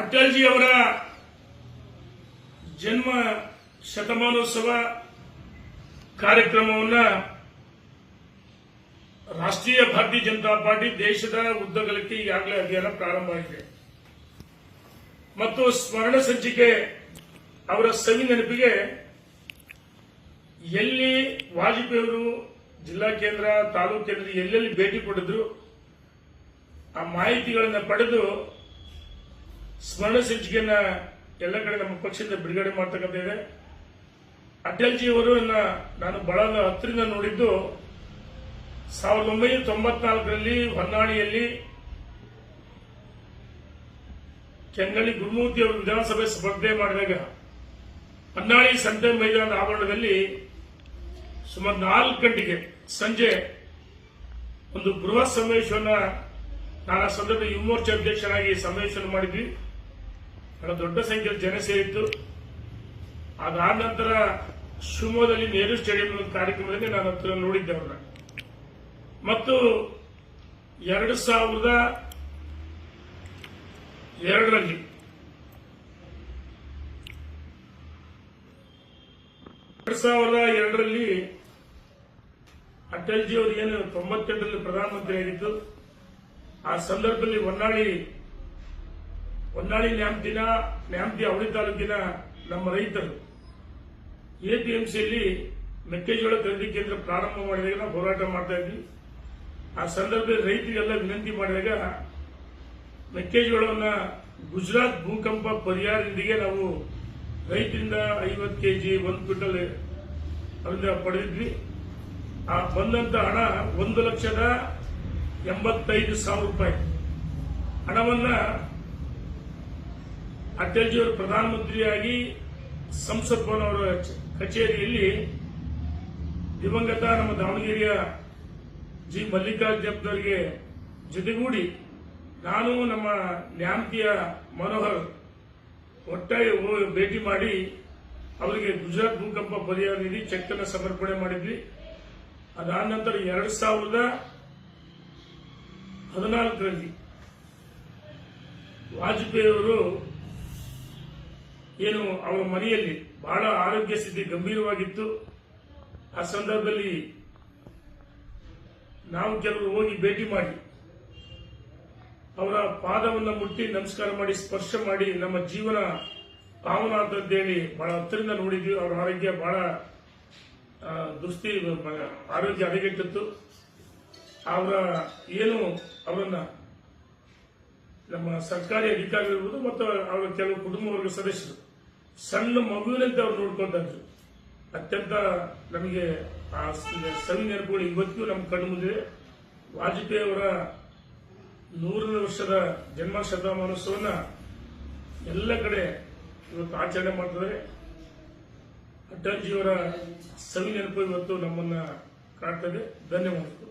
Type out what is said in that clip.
ಅಟಲ್ಜಿ ಅವರ ಜನ್ಮ ಶತಮಾನೋತ್ಸವ ಕಾರ್ಯಕ್ರಮವನ್ನ ರಾಷ್ಟ್ರೀಯ ಭಾರತೀಯ ಜನತಾ ಪಾರ್ಟಿ ದೇಶದ ಉದ್ದಗಲಕ್ಕೆ ಈಗಾಗಲೇ ಅಭಿಯಾನ ಪ್ರಾರಂಭ ಆಗಿದೆ. ಮತ್ತು ಸ್ಮರಣ ಸಂಚಿಕೆ ಅವರ ಸವಿ ನೆನಪಿಗೆ ಎಲ್ಲಿ ವಾಜಪೇಯಿ ಅವರು ಜಿಲ್ಲಾ ಕೇಂದ್ರ, ತಾಲೂಕು ಕೇಂದ್ರ ಎಲ್ಲೆಲ್ಲಿ ಭೇಟಿ ಕೊಟ್ಟಿದ್ರು ಆ ಮಾಹಿತಿಗಳನ್ನು ಪಡೆದು ಸ್ಮರಣ ಸಂಚಿಕೆಯನ್ನ ಎಲ್ಲ ಕಡೆ ನಮ್ಮ ಪಕ್ಷದಿಂದ ಬಿಡುಗಡೆ ಮಾಡ್ತಕ್ಕಂಥ ಇದೆ. ಅಟಲ್ಜಿ ಅವರನ್ನ ನಾನು ಬಹಳ ಹತ್ತಿರದಿಂದ ನೋಡಿದ್ದು, ಸಾವಿರದ ಒಂಬೈನೂರ ತೊಂಬತ್ನಾಲ್ಕರಲ್ಲಿ ಹೊನ್ನಾಳಿಯಲ್ಲಿ ಕೆಂಗಳಿ ಗುರುಮೂರ್ತಿ ಅವರು ವಿಧಾನಸಭೆ ಸ್ಪರ್ಧೆ ಮಾಡಿದಾಗ ಹೊನ್ನಾಳಿ ಸಂತೆ ಮೈದಾನದ ಆವರಣದಲ್ಲಿ ಸುಮಾರು ನಾಲ್ಕು ಗಂಟೆಗೆ ಸಂಜೆ ಒಂದು ಬೃಹತ್ ಸಮಾವೇಶವನ್ನು ನಾನು ಆ ಸಂದರ್ಭ ಯುವ ಮೋರ್ಚಾ ಅಧ್ಯಕ್ಷನಾಗಿ ಸಮಾವೇಶವನ್ನು ಮಾಡಿದ್ವಿ. ಬಹಳ ದೊಡ್ಡ ಸಂಖ್ಯೆಯಲ್ಲಿ ಜನ ಸೇರಿತ್ತು ಅದಾದ ನಂತರ ಶಿವಮೊಗ್ಗದಲ್ಲಿ ನೆಹರು ಸ್ಟೇಡಿಯಂ ಕಾರ್ಯಕ್ರಮದಲ್ಲಿ ನಾನು ಹತ್ರ ನೋಡಿದ್ದೆ ಅವ್ರನ್ನ. ಮತ್ತು ಎರಡು ಸಾವಿರದ ಎರಡರಲ್ಲಿ ಎರಡು ಸಾವಿರದ ಎರಡರಲ್ಲಿ ಅಟಲ್ಜಿ ಅವರು ಏನು ತೊಂಬತ್ತೆಂಟರಲ್ಲಿ ಪ್ರಧಾನಮಂತ್ರಿ ಆಗಿದ್ದು, ಆ ಸಂದರ್ಭದಲ್ಲಿ ಹೊನ್ನಾಳಿ ಹೊನ್ನಾಳಿ ನ್ಯಾಮತಿನ ನ್ಯಾಮತಿ ಅವಳಿ ತಾಲೂಕಿನ ನಮ್ಮ ರೈತರು. ಎಪಿಎಂಸಿಯಲ್ಲಿ ಮೆಕ್ಕೆಜೋಳ ಖರೀದಿ ಕೇಂದ್ರ ಪ್ರಾರಂಭ ಮಾಡಿದಾಗ ನಾವು ಹೋರಾಟ ಮಾಡ್ತಾ ಇದ್ವಿ. ಆ ಸಂದರ್ಭದಲ್ಲಿ ರೈತರಿಗೆಲ್ಲ ವಿನಂತಿ ಮಾಡಿದಾಗ ಮೆಕ್ಕೆಜೋಳವನ್ನ ಗುಜರಾತ್ ಭೂಕಂಪ ಪರಿಹಾರದೊಂದಿಗೆ ನಾವು ರೈತರಿಂದ ಐವತ್ತು ಕೆಜಿ, ಒಂದು ಕ್ವಿಂಟಲ್ ಅವರಿಂದ ಪಡೆದಿದ್ವಿ. ಆ ಬಂದಂತ ಹಣ ಒಂದು ಲಕ್ಷದ ಎಂಬತ್ತೈದು ಸಾವಿರ ರೂಪಾಯಿ. ಹಣವನ್ನ ಅಟಲ್ಜಿಯವರು ಪ್ರಧಾನಮಂತ್ರಿಯಾಗಿ ಸಂಸತ್ ಭವನ ಅವರ ಕಚೇರಿಯಲ್ಲಿ ದಿವಂಗತ ನಮ್ಮ ದಾವಣಗೆರೆಯ ಜಿ. ಮಲ್ಲಿಕಾರ್ಜುನವರಿಗೆ ಜೊತೆಗೂಡಿ ನಾನು ನಮ್ಮ ನ್ಯಾಮತಿಯ ಮನೋಹರ್ ಒಟ್ಟಾಗಿ ಭೇಟಿ ಮಾಡಿ ಅವರಿಗೆ ಗುಜರಾತ್ ಭೂಕಂಪ ಪರಿಹಾರ ನೀಡಿ ಚೆಕ್ ಸಮರ್ಪಣೆ ಮಾಡಿದ್ವಿ. ಅದಾದ ನಂತರ ಎರಡು ಸಾವಿರದ ಹದಿನಾಲ್ಕರಲ್ಲಿ ವಾಜಪೇಯಿ ಅವರು ಏನು ಅವರ ಮನೆಯಲ್ಲಿ ಬಹಳ ಆರೋಗ್ಯ ಸ್ಥಿತಿ ಗಂಭೀರವಾಗಿತ್ತು. ಆ ಸಂದರ್ಭದಲ್ಲಿ ನಾವು ಕೆಲವರು ಹೋಗಿ ಭೇಟಿ ಮಾಡಿ, ಅವರ ಪಾದವನ್ನು ಮುಟ್ಟಿ ನಮಸ್ಕಾರ ಮಾಡಿ, ಸ್ಪರ್ಶ ಮಾಡಿ, ನಮ್ಮ ಜೀವನ ಪಾವನ ಅಂತೇಳಿ ಬಹಳ ಹತ್ತರಿಂದ ನೋಡಿದ್ವಿ. ಅವರ ಆರೋಗ್ಯ ಬಹಳ ದುಸ್ತಿ ಆರೋಗ್ಯ ಹದಗೆಟ್ಟಿತ್ತು. ಅವರ ಏನು ಅವರನ್ನ ನಮ್ಮ ಸರ್ಕಾರಿ ಅಧಿಕಾರಿಗಳು ಮತ್ತು ಅವರ ಕೆಲವು ಕುಟುಂಬ ವರ್ಗ ಸದಸ್ಯರು. ಸಣ್ಣ ಮಗುವಿನಂತೆ ಅವ್ರು ನೋಡ್ಕೊಂಡ್ರು ಅತ್ಯಂತ ನಮಗೆ ಆ ಸಣ್ಣ ನೆನಪುಗಳು ಇವತ್ತಿಗೂ ನಮ್ಮ ಕಣ್ಣು ಮುಂದೆ ವಾಜಪೇಯಿ ಅವರ ನೂರನೇ ವರ್ಷದ ಜನ್ಮ ಶತಮಾನೋತ್ಸವನ ಎಲ್ಲ ಕಡೆ ಇವತ್ತು ಆಚರಣೆ ಮಾಡ್ತಾರೆ ಅಟಲ್ಜಿಯವರ ಸವಿ ನೆನಪು ಇವತ್ತು ನಮ್ಮನ್ನ ಕಾಡ್ತದೆ ಧನ್ಯವಾದಗಳು.